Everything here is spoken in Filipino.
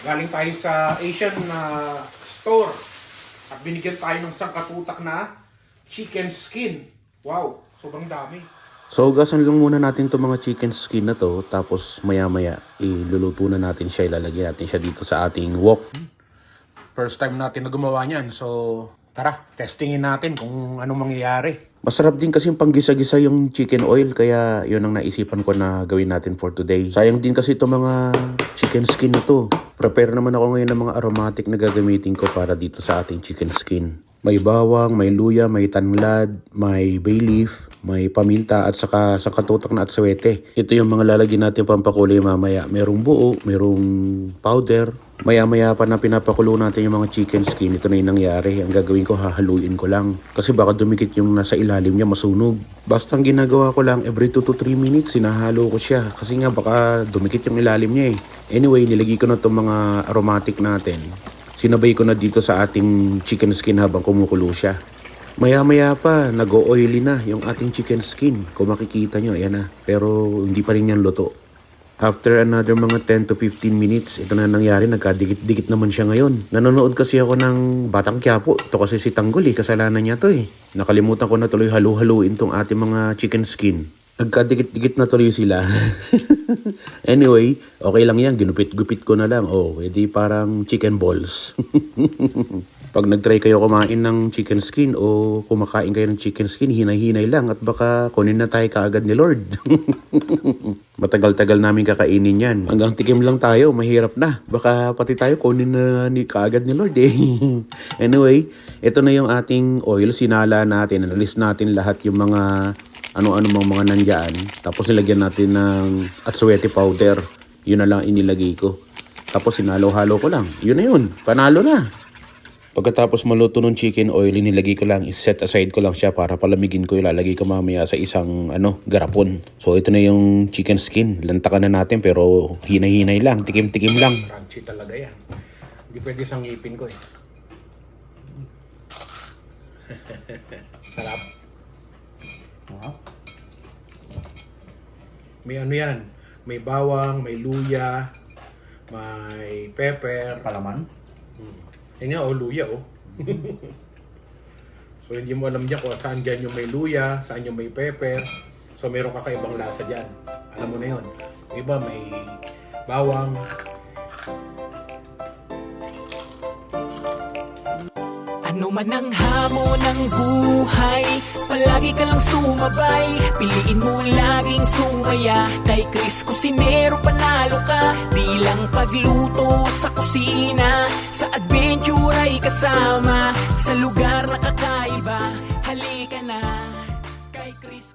Galing tayo sa Asian na store. At binigyan tayo ng sangkatutak na chicken skin. Wow, sobrang dami. So, ugasan lang muna natin itong mga chicken skin na to. Tapos, maya-maya, iluluto na natin siya. Ilalagay natin siya dito sa ating wok. First time natin na gumawa niyan. So, tara, testingin natin kung anong mangyayari. Masarap din kasi yung panggisa-gisa yung chicken oil. Kaya, yun ang naisipan ko na gawin natin for today. Sayang din kasi itong mga chicken skin na to. Prepare naman ako ngayon ng mga aromatic na gagamitin ko para dito sa ating chicken skin. May bawang, may luya, may tanglad, may bay leaf, may paminta at saka sa katutak na atsuete. Ito yung mga lalagyan natin pampakulay mamaya. Merong buo, merong powder. Maya-maya pa na pinapakulo natin yung mga chicken skin. Ito na yung nangyari. Ang gagawin ko, hahaluin ko lang. Kasi baka dumikit yung nasa ilalim niya, masunog. Basta ang ginagawa ko lang, every 2 to 3 minutes, sinahalo ko siya. Kasi nga baka dumikit yung ilalim niya eh. Anyway, nilagay ko na itong mga aromatic natin. Sinabay ko na dito sa ating chicken skin habang kumukulo siya. Maya-maya pa, nag-oily na yung ating chicken skin. Kung makikita nyo, ayan na. Pero hindi pa rin yan luto. After another mga 10 to 15 minutes, ito na nangyari, nagkadikit-dikit naman siya ngayon. Nanonood kasi ako ng Batang Quiapo. Ito kasi si Tanggol eh, kasalanan niya to eh. Nakalimutan ko na tuloy halu-haluin tong ating mga chicken skin. Nagkadikit-dikit na tuloy sila. anyway, okay lang yan. Ginupit-gupit ko na lang. Oh, edi parang chicken balls. Pag nag-try kayo kumain ng chicken skin o kumakain kayo ng chicken skin, hinay-hinay lang at baka kunin na tayo kaagad ni Lord. Matagal-tagal namin kakainin yan. Hanggang tikim lang tayo, mahirap na. Baka pati tayo kunin na ni kaagad ni Lord eh. anyway, ito na yung ating oil. Sinala natin, analis natin lahat yung mga ano-ano mga mga nandyan. Tapos nilagyan natin ng atsuete powder. Yun na lang inilagay ko. Tapos sinalo-halo ko lang. Yun na yun. Panalo na. Pagkatapos maluto ng chicken oil, inilagay ko lang, set aside ko lang siya para palamigin ko. Ilalagay ko mamaya sa isang ano, garapon. So ito na yung chicken skin. Lantakan na natin pero hinay-hinay lang, tikim-tikim lang. Crunchy talaga yan. Hindi pwede sangipin ko eh. Sarap. May ano yan. May bawang, may luya, may pepper. Palaman? Yan nga, oh, luya, oh. so, hindi mo alam dyan kung saan dyan yung may luya, saan yung may pepper. So, meron kakaibang lasa dyan. Alam mo na yun. Yung Iba may bawang. Ano man ang hamon ng buhay Palagi ka lang sumabay Piliin mo laging sumaya Kay Chris Cusinero Di lang pagluto at sa kusina Sa adventure ay kasama Sa lugar na kakaiba. Halika na Kay Chris